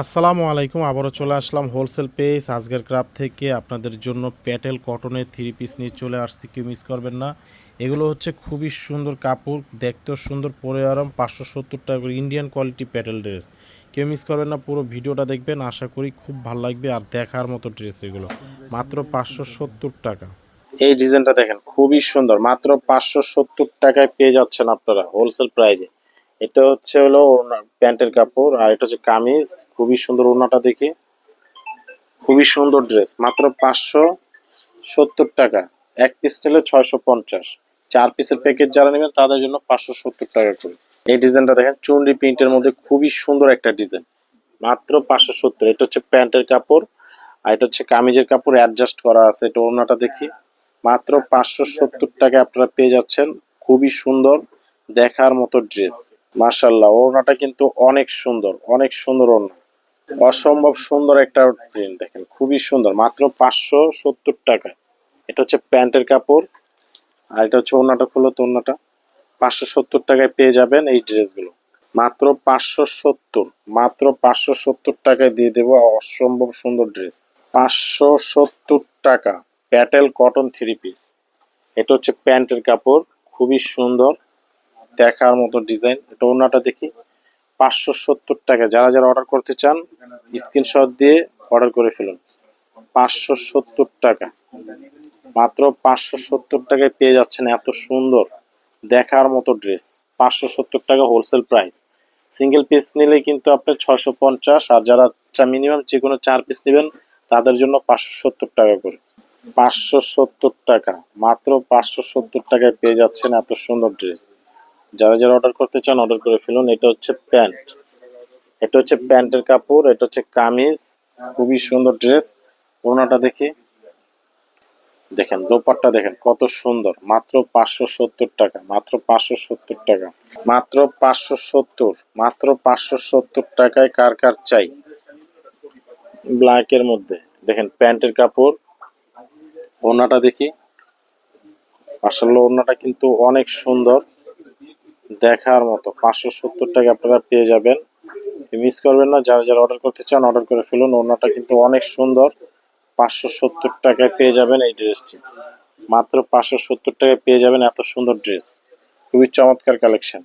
আসসালামু আলাইকুম, আবারও চলে আসলাম হোলসেল পেজ আজকের ক্রাফ থেকে আপনাদের জন্য প্যাটেল কটনের থ্রি পিস নিয়ে চলে আসছি, কেউ মিস করবেন না। এগুলো হচ্ছে খুবই সুন্দর কাপড়, দেখতেও সুন্দর, পরে আরাম পাঁচশো সত্তর টাকা করে ইন্ডিয়ান কোয়ালিটি প্যাটেল ড্রেস। কেউ মিস করবেন না, পুরো ভিডিওটা দেখবেন, আশা করি খুব ভালো লাগবে আর দেখার মতো ড্রেস এগুলো। মাত্র পাঁচশো সত্তর টাকা। এই ডিজাইনটা দেখেন, খুবই সুন্দর, মাত্র পাঁচশো সত্তর টাকায় পেয়ে যাচ্ছেন আপনারা হোলসেল প্রাইজে। এটা হচ্ছে হলো প্যান্টের কাপড়, আর এটা হচ্ছে কামিজ। খুবই সুন্দর ওড়নাটা দেখি। খুবই সুন্দর ড্রেস, মাত্র পাঁচশো সত্তর টাকা। এক পিস নিলে ছয়শো পঞ্চাশ। চার পিসের প্যাকেজ যারা নেবেন, তাদের জন্য পাঁচশো সত্তর টাকা করে। এই ডিজাইনটা দেখেন, চুনরি প্রিন্টের মধ্যে খুবই সুন্দর একটা ডিজাইন। মাত্র পাঁচশো সত্তর। এটা হচ্ছে প্যান্টের কাপড়, আর এটা হচ্ছে কামিজের কাপড় অ্যাডজাস্ট করা আছে এটা ওড়নাটা দেখি। মাত্র পাঁচশো সত্তর টাকা আপনারা পেয়ে যাচ্ছেন। খুবই সুন্দর দেখার মতো ড্রেস। মার্শাল্লাহ ওড়নাটা কিন্তু অনেক সুন্দর অনেক সুন্দর ওড়না। অসম্ভব সুন্দর একটা প্রিন্ট, দেখেন, খুবই সুন্দর, মাত্র পাঁচশো সত্তর টাকা। এটা হচ্ছে প্যান্টের কাপড়, আর এটা হচ্ছে ওড়নাটা খুলো তো ওড়নাটা। পাঁচশো সত্তর টাকায় পেয়ে যাবেন এই ড্রেসগুলো। মাত্র পাঁচশো সত্তর, মাত্র পাঁচশো সত্তর টাকায় দিয়ে দেবো অসম্ভব সুন্দর ড্রেস। পাঁচশো সত্তর টাকা, প্যাটেল কটন থ্রি পিস। এটা হচ্ছে প্যান্টের কাপড়, খুবই সুন্দর। দেখার মতো ডিজাইন। এটা ওড়নাটা দেখি। পাঁচশো সত্তর টাকা। যারা যারা অর্ডার করতে চান, স্ক্রিনশট দিয়ে অর্ডার করে ফেলুন। পাঁচশো সত্তর টাকা। মাত্র পাঁচশো সত্তর টাকায় পেয়ে যাচ্ছেন এত সুন্দর দেখার মতো ড্রেস। পাঁচশো সত্তর টাকা হোলসেল প্রাইস। সিঙ্গেল পিস নিলে কিন্তু আপনি ছশো পঞ্চাশ, আর যারা মিনিমাম যে কোনো চার পিস নেবেন, তাদের জন্য পাঁচশো সত্তর টাকা করে। পাঁচশো সত্তর টাকা। মাত্র পাঁচশো সত্তর টাকায় পেয়ে যাচ্ছেন এত সুন্দর ড্রেস। যারা যারা অর্ডার করতে চান অর্ডার করে ফেলুন। এটা হচ্ছে প্যান্ট। এটা হচ্ছে প্যান্টের কাপড়, এটা হচ্ছে কামিজ। খুবই সুন্দর ড্রেস। ওড়নাটা দেখি। দেখেন, দোপাট্টা দেখেন, কত সুন্দর। মাত্র পাঁচশো সত্তর টাকা, মাত্র পাঁচশো সত্তর টাকা। মাত্র পাঁচশো সত্তর, মাত্র পাঁচশো সত্তর টাকায় কার কার চাই? ব্ল্যাকের মধ্যে। দেখেন, প্যান্টের কাপড়। ওড়নাটা দেখি। আসলে ওড়নাটা কিন্তু অনেক সুন্দর। দেখার মতো। পাঁচশো সত্তর টাকা আপনারা পেয়ে যাবেন। মিস করবেন না। যারা যারা অর্ডার করতে চান অর্ডার করে ফেলুন। ওড়নাটা কিন্তু অনেক সুন্দর। পাঁচশো সত্তর টাকায় পেয়ে যাবেন এই ড্রেসটি মাত্র পাঁচশো সত্তর টাকায় পেয়ে যাবেন এত সুন্দর ড্রেস খুবই চমৎকার কালেকশন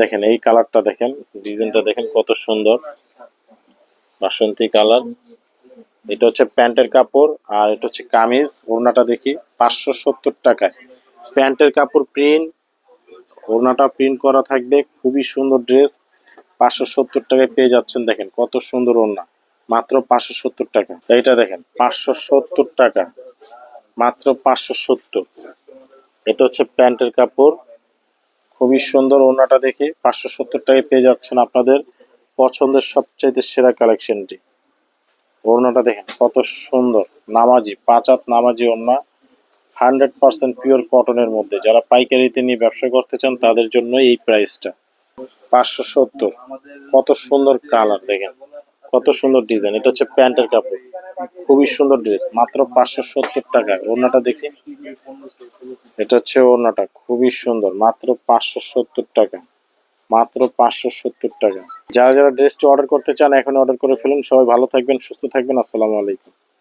দেখেন, এই কালারটা দেখেন। ডিজাইনটা দেখেন কত সুন্দর। বাসন্তী কালার এটা হচ্ছে প্যান্টের কাপড় আর এটা হচ্ছে কামিজ। ওড়নাটা দেখি পাঁচশো সত্তর টাকায়। প্যান্টের কাপড় প্রিন্ট ওড়নাটা প্রিন্ট করা থাকবে। খুবই সুন্দর ড্রেস পাঁচশো সত্তর টাকায় পেয়ে যাচ্ছেন, দেখেন কত সুন্দর ওড়না। মাত্র পাঁচশো সত্তর টাকা। এইটা দেখেন, পাঁচশো সত্তর টাকা। মাত্র পাঁচশো সত্তর। এটা হচ্ছে প্যান্টের কাপড়। খুবই সুন্দর ওড়নাটা দেখি পাঁচশো সত্তর টাকায় পেয়ে যাচ্ছেন আপনাদের পছন্দের সবচাইতে সেরা কালেকশনটি ওড়নাটা দেখেন কত সুন্দর, নামাজি, পাঁচাত নামাজি ওড়না। হান্ড্রেড পার্সেন্ট পিওর কটনের মধ্যে। যারা পাইকারিতে নিয়ে ব্যবসা করতে চান, তাদের জন্য এই প্রাইসটা। পাঁচশো সত্তর। কত সুন্দর কালার, দেখেন। কত সুন্দর ডিজাইন। এটা হচ্ছে প্যান্টের কাপড়। খুবই সুন্দর ড্রেস। মাত্র পাঁচশো সত্তর টাকা। ওড়নাটা দেখি। এটা হচ্ছে ওড়নাটা। খুবই সুন্দর। মাত্র পাঁচশো সত্তর টাকা। মাত্র পাঁচশো সত্তর টাকা। যারা যারা ড্রেসটি অর্ডার করতে চান এখন অর্ডার করে ফেলুন। সবাই ভালো থাকবেন, সুস্থ থাকবেন। আসসালামু আলাইকুম।